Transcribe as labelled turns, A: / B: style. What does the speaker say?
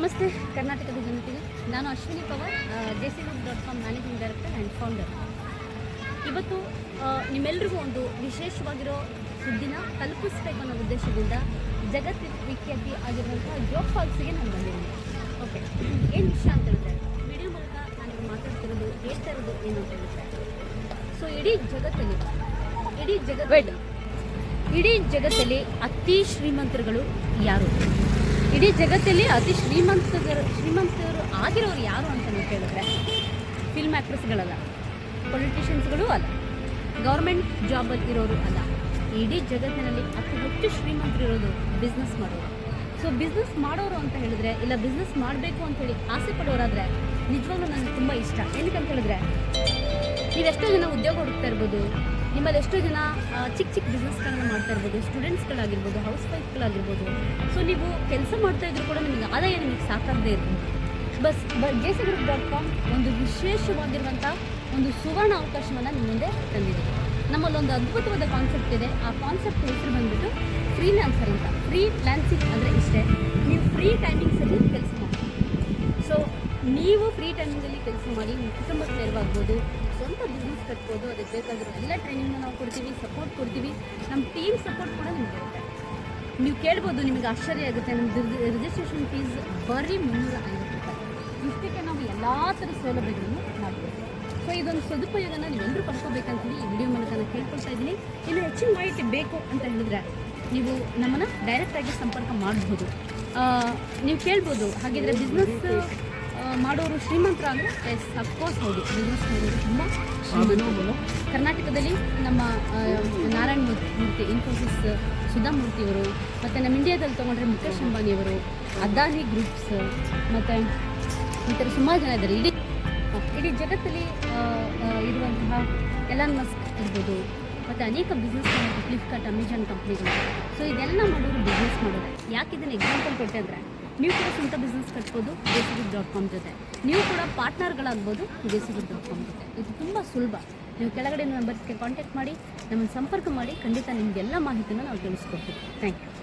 A: ನಮಸ್ತೆ ಕರ್ನಾಟಕದ ಜನತೆಗೆ. ನಾನು Ashwini power J C dot com managing director and founder. ಇವತ್ತು ನಿಮ್ಮೆಲ್ರಿಗೂ ಒಂದು ವಿಶೇಷವಾಗಿರೋ ಸುದ್ದಿನ ತಲುಪಿಸ್ಬೇಕು ಅನ್ನೋ ಉದ್ದೇಶದಿಂದ ಜಗತ್ತಿನ ವಿಖ್ಯಾತಿ ಆಗಿರುವಂಥ ಜೋಗ್ ಫಾಲ್ಸಿಗೆ ನಾನು ಬಂದಿದ್ದೀನಿ. ಓಕೆ ಏನು ವಿಷಯ ಅಂತ ಹೇಳಿದ್ರೆ ವಿಡಿಯೋ ಮೂಲಕ ನಾನು ಮಾತಾಡ್ತಿರೋದು ಹೇಳ್ತಾ ಇರೋದು ಏನು ಅಂತ ಹೇಳಿದ್ರೆ ಸೊ ಇಡೀ ಜಗತ್ತಲ್ಲಿ ಇಡೀ ಜಗತ್ತಲ್ಲಿ ಇಡೀ ಜಗತ್ತಲ್ಲಿ ಅತಿ ಶ್ರೀಮಂತರುಗಳು ಯಾರು? ಇಡೀ ಜಗತ್ತಲ್ಲಿ ಅತಿ ಶ್ರೀಮಂತರು ಶ್ರೀಮಂತರು ಆಗಿರೋರು ಯಾರು ಅಂತ ನೀವು ಕೇಳಿದ್ರೆ? ಫಿಲ್ಮ್ ಆ್ಯಕ್ಟ್ರೆಸ್ಗಳಲ್ಲ ಪೊಲಿಟಿಷಿಯನ್ಸ್ಗಳು ಅಲ್ಲ. ಗೌರ್ಮೆಂಟ್ ಜಾಬಲ್ಲಿ ಇರೋರು ಅಲ್ಲ. ಇಡೀ ಜಗತ್ತಿನಲ್ಲಿ ಅತಿ ಹೆಚ್ಚು ಶ್ರೀಮಂತರು ಇರೋದು ಬಿಸ್ನೆಸ್ ಮಾಡೋರು. ಸೊ ಬಿಸ್ನೆಸ್ ಮಾಡೋರು ಅಂತ ಹೇಳಿದ್ರೆ, ಇಲ್ಲ ಬಿಸ್ನೆಸ್ ಮಾಡಬೇಕು ಅಂತೇಳಿ ಆಸೆ ಪಡೋರಾದರೆ ನಿಜವಾಗ್ಲೂ ನನಗೆ ತುಂಬ ಇಷ್ಟ. ಏನಕ್ಕೆ ಅಂತ ಹೇಳಿದ್ರೆ, ನೀವೆಷ್ಟೋ ಜನ ಉದ್ಯೋಗ ಹುಡುಕ್ತಾ ಇರ್ಬೋದು. ನಿಮ್ಮಲ್ಲಿ ಎಷ್ಟೋ ಜನ ಚಿಕ್ಕ ಚಿಕ್ಕ ಬಿಸ್ನೆಸ್ಗಳನ್ನ ಮಾಡ್ತಾ ಇರ್ಬೋದು ಸ್ಟೂಡೆಂಟ್ಸ್ಗಳಾಗಿರ್ಬೋದು ಹೌಸ್ ವೈಫ್ಗಳಾಗಿರ್ಬೋದು ಸೊ ನೀವು ಕೆಲಸ ಮಾಡ್ತಾ ಇದ್ರು ಕೂಡ ನಿಮಗೆ ಆದಾಯ ನಿಮಗೆ ಸಾಕಾಗದೇ ಇರ್ಬೋದು ಬಸ್ ಬ J C group dot com ಒಂದು ವಿಶೇಷವಾಗಿರುವಂಥ ಒಂದು ಸುವರ್ಣ ಅವಕಾಶವನ್ನು ನಿಮ್ಮ ಮುಂದೆ ತಂದಿದೆ. ನಮ್ಮಲ್ಲೊಂದು ಅದ್ಭುತವಾದ ಕಾನ್ಸೆಪ್ಟ್ ಇದೆ. ಆ ಕಾನ್ಸೆಪ್ಟ್ ಹೆಸರು ಬಂದ್ಬಿಟ್ಟು ಫ್ರೀಲ್ಯಾನ್ಸರ್ ಅಂತ. ಫ್ರೀ ಲ್ಯಾನ್ಸಿಂಗ್ ಅಂದರೆ ಇಷ್ಟೇ. ನೀವು ಫ್ರೀ ಟೈಮಿಂಗ್ಸಲ್ಲಿ ಕೆಲಸ ಮಾಡಿ ಸೊ ನೀವು ಫ್ರೀ ಟೈಮಿಂಗಲ್ಲಿ ಕೆಲಸ ಮಾಡಿ, ನಿಮ್ಮ ಕುಟುಂಬಕ್ಕೆ ನೆರವಾಗ್ಬೋದು ಸ್ವಂತ ಬಿಸ್ನೆಸ್ ಕಟ್ಬೋದು, ಅದಕ್ಕೆ ಬೇಕಾದರೂ ಎಲ್ಲ ಟ್ರೈನಿಂಗ್ನ ನಾವು ಕೊಡ್ತೀವಿ ಸಪೋರ್ಟ್ ಕೊಡ್ತೀವಿ. ನಮ್ಮ ಟೀಮ್ ಸಪೋರ್ಟ್ ಕೂಡ ನಿಮ್ಗೆ ಇರುತ್ತೆ. ನೀವು ಕೇಳ್ಬೋದು ನಿಮಗೆ ಆಶ್ಚರ್ಯ ಆಗುತ್ತೆ ನಮ್ಮದು ರಿಜಿಸ್ಟ್ರೇಷನ್ ಫೀಸ್ ಬರೀ ಮುನ್ನೂರ ಐವತ್ತು ರೂಪಾಯಿ. ಇಷ್ಟಕ್ಕೆ ನಾವು ಎಲ್ಲ ಥರ ಸೌಲಭ್ಯಗಳನ್ನು ಮಾಡ್ಬೋದು. ಸೊ ಇದೊಂದು ಸದುಪಯೋಗನ ನೀವೆಲ್ಲರೂ ಪಡ್ಕೋಬೇಕಂತೇಳಿ ಈ ವಿಡಿಯೋ ಮೂಲಕ ನಾನು ಕೇಳ್ಕೊಳ್ತಾ ಇದ್ದೀನಿ. ಇನ್ನು ಹೆಚ್ಚಿನ ಮಾಹಿತಿ ಬೇಕು ಅಂತ ಹೇಳಿದ್ರೆ ನೀವು ನಮ್ಮನ್ನು ಡೈರೆಕ್ಟಾಗಿ ಸಂಪರ್ಕ ಮಾಡಬಹುದು ನೀವು ಕೇಳ್ಬೋದು, ಹಾಗಿದ್ರೆ ಬಿಸ್ನೆಸ್ ಮಾಡೋರು ಶ್ರೀಮಂತರಾಗಲು ಎಸ್ ಅಫ್ಕೋರ್ಸ್ ಹೌದು. ಬಿಸ್ನೆಸ್ ಮಾಡೋರು ತುಂಬ ಶ್ರೀಮಂತರು. ಕರ್ನಾಟಕದಲ್ಲಿ ನಮ್ಮ ನಾರಾಯಣ ಮೂರ್ತಿ ಮೂರ್ತಿ ಇನ್ಫೋಸಿಸ್ ಸುಧಾಮೂರ್ತಿಯವರು ಮತ್ತು ನಮ್ಮ ಇಂಡಿಯಾದಲ್ಲಿ ತೊಗೊಂಡ್ರೆ ಮುಖೇಶ್ ಅಂಬಾನಿಯವರು ಅದಾನಿ ಗ್ರೂಪ್ಸ್ ಮತ್ತು ಈ ಥರ ಸುಮಾರು ಜನ ಇದ್ದಾರೆ. ಇಡೀ ಇಡೀ ಜಗತ್ತಲ್ಲಿ ಇರುವಂತಹ ಎಲಾನ್ ಮಸ್ಕ್ ಇರ್ಬೋದು ಮತ್ತು ಅನೇಕ ಬಿಸ್ನೆಸ್ ಫ್ಲಿಪ್ಕಾರ್ಟ್ ಅಮೆಜಾನ್ ಕಂಪ್ನಿಗಳು ಸೊ ಇದೆಲ್ಲ ಮಾಡೋರು ಬಿಸ್ನೆಸ್ ಮಾಡೋರು. ಯಾಕೆ ಇದನ್ನು ಎಕ್ಸಾಂಪಲ್ ಕೊಟ್ಟೆ ಅಂದರೆ ನೀವು ಕೂಡ ಸ್ವಂತ ಬಿಸ್ನೆಸ್ ಕಟ್ಬೋದು ಜೆಸಿಬಿ ಡಾಟ್ ಕಾಮ್ ಜೊತೆ. ನೀವು ಕೂಡ ಪಾರ್ಟ್ನರ್ಗಳಾಗ್ಬೋದು ಜೆಸಿಬಿ ಡಾಟ್ ಕಾಮ್ ಜೊತೆ. ಇದು ತುಂಬ ಸುಲಭ. ನೀವು ಕೆಳಗಡೆ ನಂಬರ್ಸ್ಗೆ ಕಾಂಟ್ಯಾಕ್ಟ್ ಮಾಡಿ, ನಮ್ಮನ್ನು ಸಂಪರ್ಕ ಮಾಡಿ, ಖಂಡಿತ ನಿಮಗೆಲ್ಲ ಮಾಹಿತಿನ ನಾವು ತಿಳಿಸ್ಕೊಡ್ತೀವಿ. Thank you